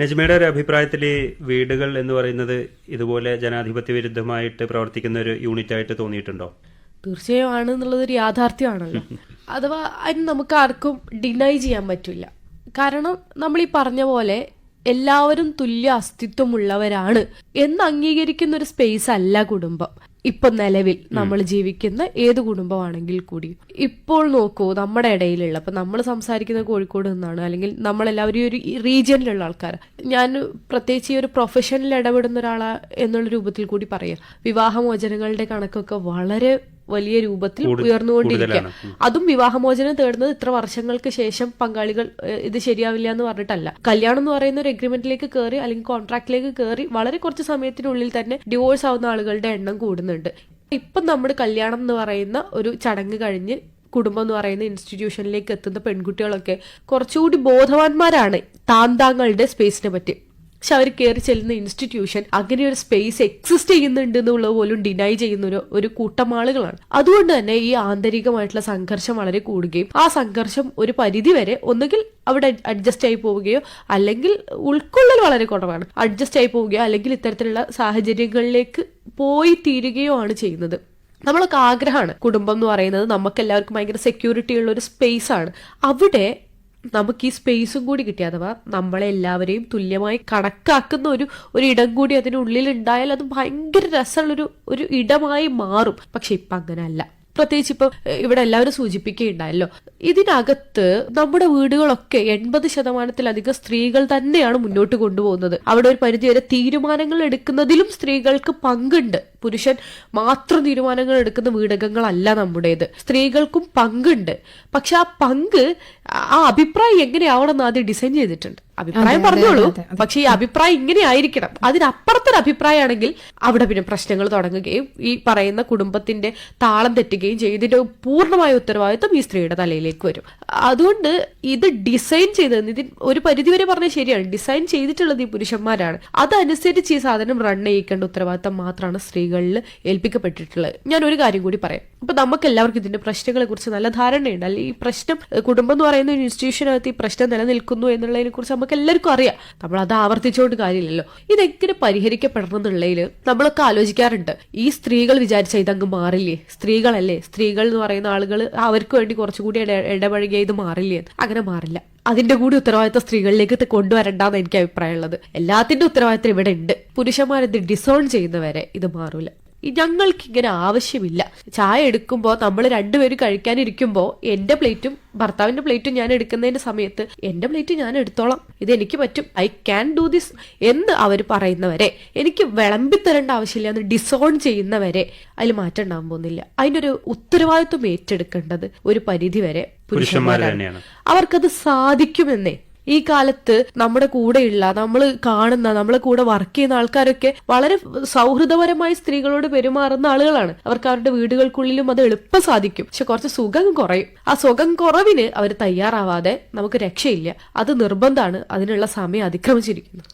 നജ്മയുടെ ഒരു അഭിപ്രായത്തിൽ വീടുകൾ എന്ന് പറയുന്നത് ഇതുപോലെ ജനാധിപത്യ വിരുദ്ധമായിട്ട് പ്രവർത്തിക്കുന്ന ഒരു യൂണിറ്റ് ആയിട്ട് തോന്നിയിട്ടുണ്ടോ? തീർച്ചയായും ആണ് എന്നുള്ളത് ഒരു യാഥാർത്ഥ്യമാണല്ലോ. അഥവാ അതിന് നമുക്ക് ആർക്കും ഡിനൈ ചെയ്യാൻ പറ്റില്ല. കാരണം നമ്മൾ ഈ പറഞ്ഞ പോലെ എല്ലാവരും തുല്യ അസ്തിത്വമുള്ളവരാണ്. എന്ന് അംഗീകരിക്കുന്ന ഒരു സ്പേസ് അല്ല കുടുംബം. ഇപ്പൊ നിലവിൽ നമ്മൾ ജീവിക്കുന്ന ഏത് കുടുംബമാണെങ്കിൽ കൂടി. ഇപ്പോൾ നോക്കൂ നമ്മുടെ ഇടയിലുള്ള അപ്പൊ നമ്മൾ സംസാരിക്കുന്നത് കോഴിക്കോട് നിന്നാണ് അല്ലെങ്കിൽ നമ്മളെല്ലാവരും ഒരു റീജിയനിലുള്ള ആൾക്കാർ. ഞാൻ പ്രത്യേകിച്ച് ഈ ഒരു പ്രൊഫഷനിൽ ഇടപെടുന്ന ഒരാളാ എന്നുള്ള രൂപത്തിൽ കൂടി പറയാം. വിവാഹമോചനങ്ങളുടെ കണക്കൊക്കെ വളരെ വലിയ രൂപത്തിൽ ഉയർന്നുകൊണ്ടിരിക്കുക. അതും വിവാഹമോചനം തേടുന്നത് ഇത്ര വർഷങ്ങൾക്ക് ശേഷം പങ്കാളികൾ ഇത് ശരിയാവില്ല എന്ന് പറഞ്ഞിട്ടല്ല. കല്യാണം എന്ന് പറയുന്ന ഒരു എഗ്രിമെന്റിലേക്ക് കയറി അല്ലെങ്കിൽ കോൺട്രാക്റ്റിലേക്ക് കയറി വളരെ കുറച്ച് സമയത്തിനുള്ളിൽ തന്നെ ഡിവോഴ്സ് ആവുന്ന ആളുകളുടെ എണ്ണം കൂടുന്നുണ്ട്. ഇപ്പം നമ്മുടെ കല്യാണം എന്ന് പറയുന്ന ഒരു ചടങ്ങ് കഴിഞ്ഞ് കുടുംബം എന്ന് പറയുന്ന ഇൻസ്റ്റിറ്റ്യൂഷനിലേക്ക് എത്തുന്ന പെൺകുട്ടികളൊക്കെ കുറച്ചുകൂടി ബോധവാന്മാരാണ് താന്താങ്ങളുടെ സ്പേസിനെ പറ്റി. പക്ഷെ അവർ കയറി ചെല്ലുന്ന ഇൻസ്റ്റിറ്റ്യൂഷൻ അങ്ങനെ ഒരു സ്പേസ് എക്സിസ്റ്റ് ചെയ്യുന്നുണ്ട് എന്നുള്ളത് പോലും ഡിനൈ ചെയ്യുന്ന ഒരു ഒരു കൂട്ടം ആളുകളാണ്. അതുകൊണ്ട് തന്നെ ഈ ആന്തരികമായിട്ടുള്ള സംഘർഷം വളരെ കൂടുകയും ആ സംഘർഷം ഒരു പരിധി വരെ ഒന്നുകിൽ അവിടെ അഡ്ജസ്റ്റ് ആയി പോവുകയോ അല്ലെങ്കിൽ ഉൾക്കൊള്ളൽ വളരെ കുറവാണ്. അഡ്ജസ്റ്റ് ആയി പോവുകയോ അല്ലെങ്കിൽ ഇത്തരത്തിലുള്ള സാഹചര്യങ്ങളിലേക്ക് പോയി തീരുകയോ ആണ് ചെയ്യുന്നത്. നമ്മളൊക്കെ ആഗ്രഹമാണ്. കുടുംബം എന്ന് പറയുന്നത് നമുക്ക് എല്ലാവർക്കും ഭയങ്കര സെക്യൂരിറ്റി ഉള്ള ഒരു സ്പേസ് ആണ്. അവിടെ നമുക്ക് ഈ സ്പേസും കൂടി കിട്ടി അഥവാ നമ്മളെ എല്ലാവരെയും തുല്യമായി കണക്കാക്കുന്ന ഒരു ഒരു ഇടം കൂടി അതിനുള്ളിൽ ഉണ്ടായാൽ അത് ഭയങ്കര രസമുള്ളൊരു ഒരു ഇടമായി മാറും. പക്ഷെ ഇപ്പം അങ്ങനെയല്ല പ്രത്യേകിച്ച് ഇപ്പൊ ഇവിടെ എല്ലാവരും സൂചിപ്പിക്കുകയുണ്ടായല്ലോ. ഇതിനകത്ത് നമ്മുടെ വീടുകളൊക്കെ എൺപത് ശതമാനത്തിലധികം സ്ത്രീകൾ തന്നെയാണ് മുന്നോട്ട് കൊണ്ടുപോകുന്നത്. അവിടെ ഒരു പരിധിവരെ തീരുമാനങ്ങൾ എടുക്കുന്നതിലും സ്ത്രീകൾക്ക് പങ്കുണ്ട്. പുരുഷൻ മാത്രം തീരുമാനങ്ങൾ എടുക്കുന്ന വീടകങ്ങളല്ല നമ്മുടേത്. സ്ത്രീകൾക്കും പങ്കുണ്ട്. പക്ഷെ ആ പങ്ക് ആ അഭിപ്രായം എങ്ങനെയാവണം ആദ്യം ഡിസൈൻ ചെയ്തിട്ടുണ്ട്. അഭിപ്രായം പറഞ്ഞോളൂ. പക്ഷെ ഈ അഭിപ്രായം ഇങ്ങനെ ആയിരിക്കണം അതിനപ്പുറത്തൊരു അഭിപ്രായമാണെങ്കിൽ അവിടെ പിന്നെ പ്രശ്നങ്ങൾ തുടങ്ങുകയും ഈ പറയുന്ന കുടുംബത്തിന്റെ താളം തെറ്റുകയും ചെയ്യും ഇതിന്റെ പൂർണമായ ഉത്തരവാദിത്വം ഈ സ്ത്രീയുടെ തലയിലേക്ക് വരും. അതുകൊണ്ട് ഇത് ഡിസൈൻ ചെയ്തത് ഇതിൽ ഒരു പരിധിവരെ പറഞ്ഞാൽ ശരിയാണ്. ഡിസൈൻ ചെയ്തിട്ടുള്ളത് ഈ പുരുഷന്മാരാണ്. അതനുസരിച്ച് ഈ സാധനം റൺ ചെയ്യിക്കേണ്ട ഉത്തരവാദിത്തം മാത്രമാണ് സ്ത്രീകളിൽ ഏൽപ്പിക്കപ്പെട്ടിട്ടുള്ളത്. ഞാൻ ഒരു കാര്യം കൂടി പറയാം. ഇപ്പൊ നമുക്ക് എല്ലാവർക്കും ഇതിന്റെ പ്രശ്നങ്ങളെ കുറിച്ച് നല്ല ധാരണയുണ്ട്. അല്ലെങ്കിൽ ഈ പ്രശ്നം കുടുംബം എന്ന് പറയുന്ന ഒരു ഇൻസ്റ്റിറ്റ്യൂഷനകത്ത് ഈ പ്രശ്നം നിലനിൽക്കുന്നു എന്നുള്ളതിനെ കുറിച്ച് നമുക്ക് എല്ലാവർക്കും അറിയാം. നമ്മൾ അത് ആവർത്തിച്ചുകൊണ്ട് കാര്യമില്ലല്ലോ. ഇതെങ്ങനെ പരിഹരിക്കപ്പെടണം എന്നുള്ളതിൽ നമ്മളൊക്കെ ആലോചിക്കാറുണ്ട്. ഈ സ്ത്രീകൾ വിചാരിച്ച ഇതങ്ങ് മാറില്ലേ? സ്ത്രീകളല്ലേ? സ്ത്രീകൾ എന്ന് പറയുന്ന ആളുകൾ അവർക്ക് വേണ്ടി കുറച്ചുകൂടി ഇട- ഇടപഴകിയ ഇത് മാറില്ലേ അങ്ങനെ മാറില്ല. അതിന്റെ കൂടി ഉത്തരവാദിത്തം സ്ത്രീകളിലേക്ക് കൊണ്ടുവരണ്ടെന്ന് എനിക്ക് അഭിപ്രായമുള്ളത്. എല്ലാത്തിന്റെ ഉത്തരവാദിത്തം ഇവിടെ ഉണ്ട്. പുരുഷന്മാരിത് ഡിസോൾവ് ചെയ്യുന്നവരെ ഇത് മാറൂല. ഈ ഞങ്ങൾക്ക് ഇങ്ങനെ ആവശ്യമില്ല. ചായ എടുക്കുമ്പോൾ നമ്മൾ രണ്ടുപേരും കഴിക്കാനിരിക്കുമ്പോൾ എന്റെ പ്ലേറ്റും ഭർത്താവിന്റെ പ്ലേറ്റും ഞാൻ എടുക്കുന്നതിന്റെ സമയത്ത് എന്റെ പ്ലേറ്റ് ഞാൻ എടുത്തോളാം. ഇത് എനിക്ക് പറ്റും. ഐ ക്യാൻ ഡു ദിസ് എന്ന് അവർ പറയുന്നവരെ. എനിക്ക് വിളമ്പി തരേണ്ട ആവശ്യമില്ല. എന്ന് ഡിസോൺ ചെയ്യുന്നവരെ അതിൽ മാറ്റം ഉണ്ടാകാൻ പോകുന്നില്ല. അതിന്റെ ഒരു ഉത്തരവാദിത്വം ഏറ്റെടുക്കേണ്ടത് ഒരു പരിധി വരെ പുരുഷന്മാരാണ്. അവർക്കത് സാധിക്കുമെന്നേ ഈ കാലത്ത് നമ്മുടെ കൂടെയുള്ള നമ്മൾ കാണുന്ന നമ്മളെ കൂടെ വർക്ക് ചെയ്യുന്ന ആൾക്കാരൊക്കെ വളരെ സൗഹൃദപരമായി സ്ത്രീകളോട് പെരുമാറുന്ന ആളുകളാണ്. അവർക്ക് അവരുടെ വീടുകൾക്കുള്ളിലും അത് എളുപ്പം സാധിക്കും. പക്ഷെ കുറച്ച് സുഖം കുറയും. ആ സുഖം കുറവിന് അവർ തയ്യാറാവാതെ നമുക്ക് രക്ഷയില്ല. അത് നിർബന്ധമാണ് അതിനുള്ള സമയം അതിക്രമിച്ചിരിക്കുന്നു.